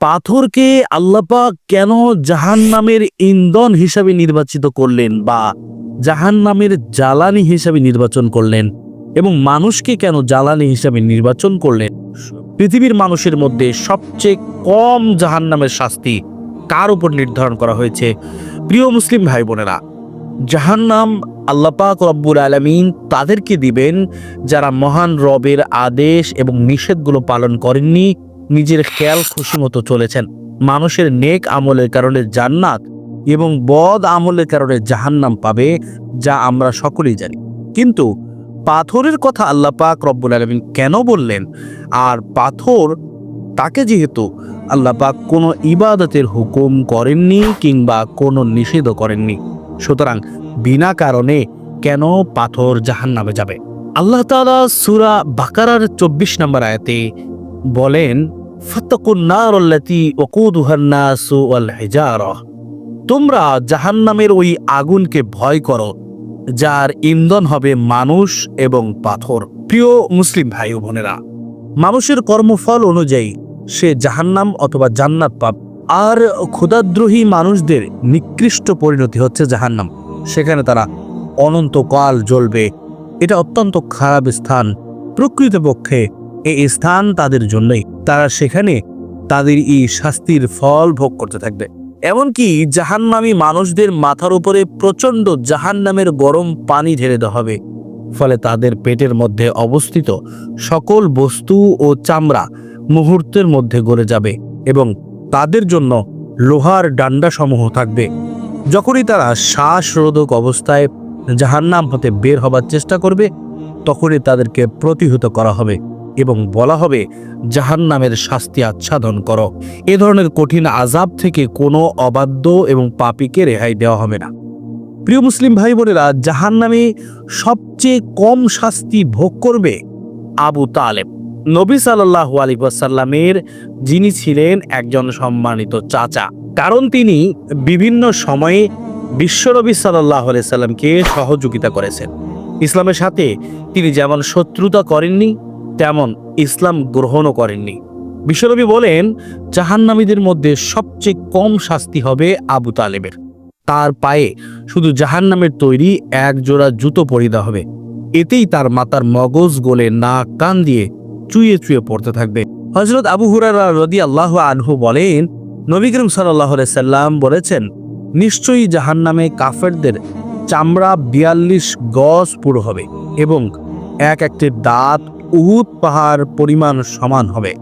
পাথরকে আল্লাপাক কেন জাহান নামের ইন্ধন হিসাবে নির্বাচিত করলেন বা জাহান নামের জ্বালানি হিসাবে নির্বাচন করলেন এবং মানুষকে কেন জ্বালানি হিসাবে নির্বাচন করলেন? পৃথিবীর মানুষের মধ্যে সবচেয়ে কম জাহান নামের শাস্তি কার উপর নির্ধারণ করা হয়েছে? প্রিয় মুসলিম ভাই বোনেরা, জাহান্নাম আল্লাপাক রব্বুল আলমিন তাদেরকে দিবেন যারা মহান রবের আদেশ এবং নিষেধগুলো পালন করেননি নিজের খেয়াল খুশি মতো চলেছেন। মানুষের নেক আমলের কারণে জান্নাত এবং বদ আমলের কারণে জাহান্নাম পাবে, যা আমরা সকলেই জানি। কিন্তু পাথরের কথা আল্লাহ পাক রব্বুল আলমিন কেন বললেন? আর পাথর, তাকে যেহেতু আল্লাহ পাক কোনো ইবাদতের হুকুম করেননি কিংবা কোনো নিষেধও করেননি, সুতরাং বিনা কারণে কেন পাথর জাহান নামে যাবে? আল্লাহ তালা সুরা বাকারার চব্বিশ নম্বর আয়াতে বলেন তোমরা জাহান্নামের ওই আগুনকে ভয় করো, যার ইন্ধন হবে মানুষ এবং পাথর। প্রিয় মুসলিম ভাই বোনেরা, মানুষের কর্মফল অনুযায়ী সে জাহান্নাম অথবা জান্নাত পাব আর ক্ষুদাদ্রোহী মানুষদের নিকৃষ্ট পরিণতি হচ্ছে জাহান্নাম। সেখানে তারা অনন্তকাল জ্বলবে। এটা অত্যন্ত খারাপ স্থান। প্রকৃতপক্ষে এই স্থান তাদের জন্যই। তারা সেখানে তাদের এই শাস্তির ফল ভোগ করতে থাকবে। এমনকি জাহান্নামী মানুষদের মাথার উপরে প্রচণ্ড জাহান্নামের গরম পানি ঢেলে দেওয়া হবে। ফলে তাদের পেটের মধ্যে অবস্থিত সকল বস্তু ও চামড়া মুহূর্তের মধ্যে গড়ে যাবে এবং তাদের জন্য লোহার ডান্ডাসমূহ থাকবে। যখনই তারা শ্বাসরোধক অবস্থায় জাহান্নাম হতে বের হবার চেষ্টা করবে, তখনই তাদেরকে প্রতিহত করা হবে। এবং বলা হবে, জাহান্নামের শাস্তি আচ্ছাদন করো। এ ধরনের কঠিন আজাব থেকে কোনো অবাধ্য এবং পাপীকে রেহাই দেওয়া হবে না। প্রিয় মুসলিম ভাই বোনেরা জাহান্নামে সবচেয়ে কম শাস্তি ভোগ করবে আবু তালেব। নবী সাল্লাহু আলী ওয়াসাল্লামের যিনি ছিলেন একজন সম্মানিত চাচা, কারণ তিনি বিভিন্ন সময়ে বিশ্বনবী সাল্লাহ সাল্লামকে সহযোগিতা করেছেন। ইসলামের সাথে তিনি যেমন শত্রুতা করেননি তেমন ইসলাম গ্রহণও করেননি। বিশ্বনবী বলেন, জাহান্নামীদের মধ্যে সবচেয়ে কম শাস্তি হবে আবু তালেবের। তার পায়ে শুধু জাহান্নামের তৈরি এক জোড়া জুতো পরিদা হবে। এতেই তার মাতার মগজ, গোলে নাক, কান দিয়ে চুয়ে চুয়ে পড়তে থাকবে। হজরত আবু হুরারা রদি আল্লাহ আনহু বলেন, নবী করিম সাল্লাহ সাল্লাম বলেছেন, নিশ্চয়ই জাহান্নামে কাফেরদের চামড়া বিয়াল্লিশ গজ পুরো হবে এবং এক একটি দাঁত উহুদ পাহাড় পরিমাণ সমান হবে।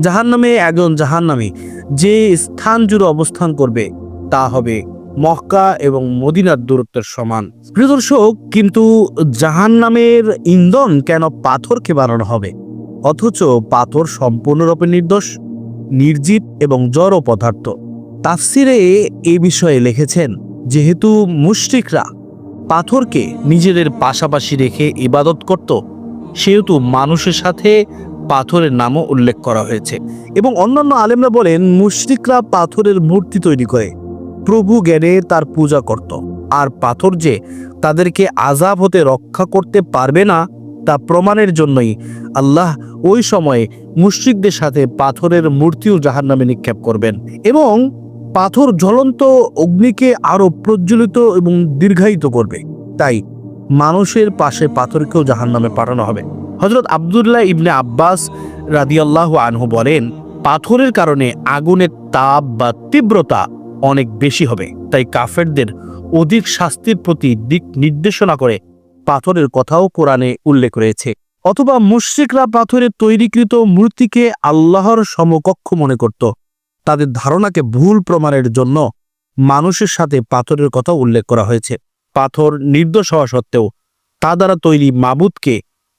জাহান্নামে একজন জাহান্নামী যে স্থান জুড়ে অবস্থান করবে, তা হবে মক্কা এবং মদিনার দূরত্বের সমান। প্রিয় দর্শক, কিন্তু জাহান্নামের ইন্ধন কেন পাথরকে বানানো হবে? অথচ পাথর সম্পূর্ণরূপে নির্দোষ, নির্জীব এবং জড় পদার্থ। তাফসিরে এ বিষয়ে লিখেছেন, যেহেতু মুশরিকরা পাথরকে নিজেদের পাশাপাশি রেখে ইবাদত করত সেহেতু মানুষের সাথে পাথরের নামও উল্লেখ করা হয়েছে। এবং অন্যান্য আলেমরা বলেন, মুশরিকরা পাথরের মূর্তি তৈরি করে, প্রভু জ্ঞানে তার পূজা করত। আর পাথর যে তাদেরকে আজাব হতে রক্ষা করতে পারবে না, তা প্রমাণের জন্যই আল্লাহ ওই সময়ে মুশ্রিকদের সাথে পাথরের মূর্তিও জাহান নামে নিক্ষেপ করবেন। এবং পাথর জ্বলন্ত অগ্নিকে আরও প্রজ্বলিত এবং দীর্ঘায়িত করবে। তাই মানুষের পাশে পাথরকেও জাহান নামে পাঠানো হবে। হজরত আবদুল্লাহ ইবনে আব্বাস রাদিয়াল্লাহ আনহু বলেন, পাথরের কারণে আগুনের তাপ বা তীব্রতা অনেক বেশি হবে, তাই কাফেরদের অধিক শাস্তির প্রতি দিক নির্দেশনা করে পাথরের কথাও কোরআনে উল্লেখ রয়েছে। অথবা মুশ্রিকরা পাথরের তৈরিকৃত মূর্তিকে আল্লাহর সমকক্ষ মনে করত। তাদের ধারণাকে ভুল প্রমাণের জন্য মানুষের সাথে পাথরের কথা উল্লেখ করা হয়েছে। পাথর নির্দোষ হওয়া সত্ত্বেও তা দ্বারা তৈরি মাবুদকে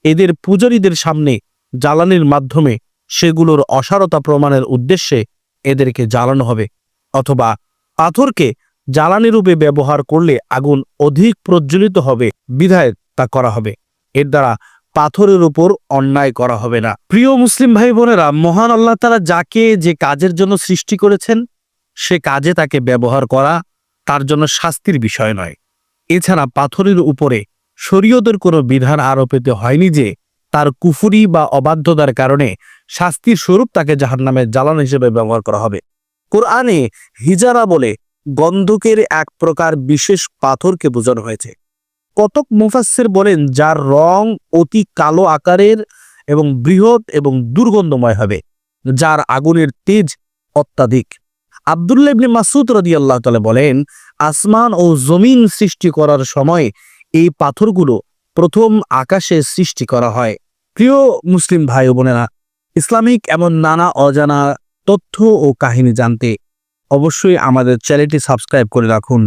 এদের পূজারীদের সামনে জ্বালানির মাধ্যমে সেগুলোর অসারতা প্রমাণের উদ্দেশ্যে এদেরকে জ্বালানো হবে। অথবা পাথরকে জ্বালানি রূপে ব্যবহার করলে আগুন অধিক প্রজ্বলিত হবে, বিধায় তা করা হবে। এর দ্বারা পাথরের উপর অন্যায় করা হবে না। প্রিয় মুসলিম ভাই বোনেরা মহান আল্লাহ তারা যাকে যে কাজের জন্য সৃষ্টি করেছেন, সে কাজে তাকে ব্যবহার করা তার জন্য শাস্তির বিষয় নয়। এছাড়া পাথরের উপরে শরীয়তের কোনো বিধান আরোপিত হয়নি যে তার কুফুরি বা অবাধ্যতার কারণে শাস্তির স্বরূপ তাকে জাহান্নামের জ্বালান হিসেবে ব্যবহার করা হবে। কোরআনে হিজারা বলে, গন্ধকের এক প্রকার বিশেষ পাথরকে বোঝানো হয়েছে। কতক মুফাসসির বলেন, যার রং অতি কালো আকারের এবং বৃহৎ এবং দুর্গন্ধময় হবে, যার আগুনের তেজ অত্যাধিক। আব্দুল্লাহ ইবনে মাসুদ রদিয়াল্লাহ তালে বলেন, আসমান ও জমিন সৃষ্টি করার সময় এই পাথরগুলো প্রথম আকাশে সৃষ্টি করা হয়। প্রিয় মুসলিম ভাই বোনেরা, ইসলামিক এমন নানা অজানা তথ্য ও কাহিনী জানতে অবশ্যই আমাদের চ্যানেলটি সাবস্ক্রাইব করে রাখুন।